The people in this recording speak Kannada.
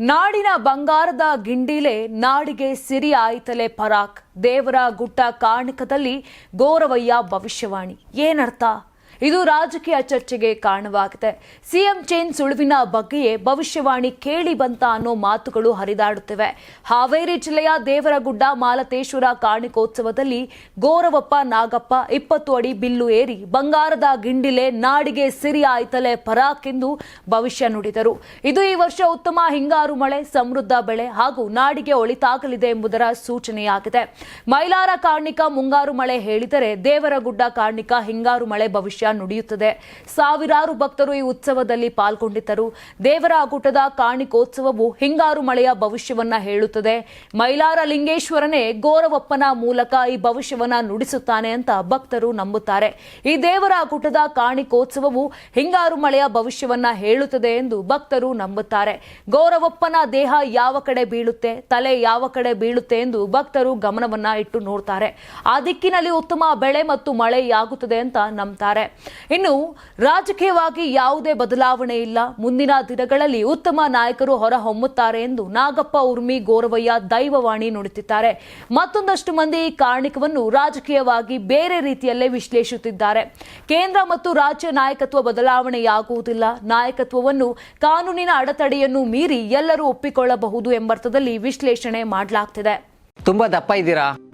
ನಾಡಿನ ಬಂಗಾರದ ಗಿಂಡಿಲೆ ನಾಡಿಗೆ ಸಿರಿ ಆಯಿತಲೆ ಪರಾಕ್. ದೇವರ ಗುಟ್ಟ ಕಾರ್ಣಿಕದಲ್ಲಿ ಗೋರವಯ್ಯ ಭವಿಷ್ಯವಾಣಿ. ಏನರ್ಥ? ಇದು ರಾಜಕೀಯ ಚರ್ಚೆಗೆ ಕಾರಣವಾಗಿದೆ. ಸಿಎಂ ಚೇನ್ ಸುಳುವಿನ ಬಗ್ಗೆಯೇ ಭವಿಷ್ಯವಾಣಿ ಕೇಳಿ ಬಂತ ಅನ್ನೋ ಮಾತುಗಳು ಹರಿದಾಡುತ್ತಿವೆ. ಹಾವೇರಿ ಜಿಲ್ಲೆಯ ದೇವರಗುಡ್ಡ ಮಾಲತೇಶ್ವರ ಕಾರ್ಣಿಕೋತ್ಸವದಲ್ಲಿ ಗೋರವಪ್ಪ ನಾಗಪ್ಪ ಇಪ್ಪತ್ತು ಅಡಿ ಬಿಲ್ಲು ಏರಿ ಬಂಗಾರದ ಗಿಂಡಿಲೆ ನಾಡಿಗೆ ಸಿರಿ ಆಯ್ತಲೆ ಪರಾಕೆಂದು ಭವಿಷ್ಯ ನುಡಿದರು. ಇದು ಈ ವರ್ಷ ಉತ್ತಮ ಹಿಂಗಾರು ಮಳೆ, ಸಮೃದ್ಧ ಬೆಳೆ ಹಾಗೂ ನಾಡಿಗೆ ಒಳಿತಾಗಲಿದೆ ಎಂಬುದರ ಸೂಚನೆಯಾಗಿದೆ. ಮೈಲಾರ ಕಾರ್ಣಿಕ ಮುಂಗಾರು ಮಳೆ ಹೇಳಿದರೆ ದೇವರಗುಡ್ಡ ಕಾರ್ಣಿಕ ಹಿಂಗಾರು ಮಳೆ ಭವಿಷ್ಯ ನುಡಿಯುತ್ತದೆ. ಸಾವಿರಾರು ಭಕ್ತರು ಈ ಉತ್ಸವದಲ್ಲಿ ಪಾಲ್ಗೊಂಡಿದ್ದರು. ದೇವರ ಕಾಣಿಕೋತ್ಸವವು ಹಿಂಗಾರು ಮಳೆಯ ಭವಿಷ್ಯವನ್ನ ಹೇಳುತ್ತದೆ. ಮೈಲಾರ ಲಿಂಗೇಶ್ವರನೇ ಗೋರವಪ್ಪನ ಮೂಲಕ ಈ ಭವಿಷ್ಯವನ್ನ ನುಡಿಸುತ್ತಾನೆ ಅಂತ ಭಕ್ತರು ನಂಬುತ್ತಾರೆ. ಈ ದೇವರ ಕಾಣಿಕೋತ್ಸವವು ಹಿಂಗಾರು ಮಳೆಯ ಭವಿಷ್ಯವನ್ನ ಹೇಳುತ್ತದೆ ಎಂದು ಭಕ್ತರು ನಂಬುತ್ತಾರೆ. ಗೌರವಪ್ಪನ ದೇಹ ಯಾವ ಕಡೆ ಬೀಳುತ್ತೆ, ತಲೆ ಯಾವ ಕಡೆ ಬೀಳುತ್ತೆ ಎಂದು ಭಕ್ತರು ಗಮನವನ್ನ ಇಟ್ಟು ನೋಡ್ತಾರೆ. ಆ ದಿಕ್ಕಿನಲ್ಲಿ ಉತ್ತಮ ಬೆಳೆ ಮತ್ತು ಮಳೆಯಾಗುತ್ತದೆ ಅಂತ ನಂಬ್ತಾರೆ. ಇನ್ನು ರಾಜಕೀಯವಾಗಿ ಯಾವುದೇ ಬದಲಾವಣೆ ಇಲ್ಲ. ಮುಂದಿನ ದಿನಗಳಲ್ಲಿ ಉತ್ತಮ ನಾಯಕರು ಹೊರಹೊಮ್ಮುತ್ತಾರೆ ಎಂದು ನಾಗಪ್ಪ, ಉರ್ಮಿ, ಗೋರವಯ್ಯ ದೈವವಾಣಿ ನುಡಿತಿದ್ದಾರೆ. ಮತ್ತೊಂದಷ್ಟು ಮಂದಿ ಈ ಕಾರಣಿಕವನ್ನು ರಾಜಕೀಯವಾಗಿ ಬೇರೆ ರೀತಿಯಲ್ಲೇ ವಿಶ್ಲೇಷಿಸುತ್ತಿದ್ದಾರೆ. ಕೇಂದ್ರ ಮತ್ತು ರಾಜ್ಯ ನಾಯಕತ್ವ ಬದಲಾವಣೆಯಾಗುವುದಿಲ್ಲ. ನಾಯಕತ್ವವನ್ನು ಕಾನೂನಿನ ಅಡೆತಡೆಯನ್ನು ಮೀರಿ ಎಲ್ಲರೂ ಒಪ್ಪಿಕೊಳ್ಳಬಹುದು ಎಂಬರ್ಥದಲ್ಲಿ ವಿಶ್ಲೇಷಣೆ ಮಾಡಲಾಗ್ತಿದೆ. ತುಂಬಾ ದಪ್ಪ ಇದ್ದೀರಾ?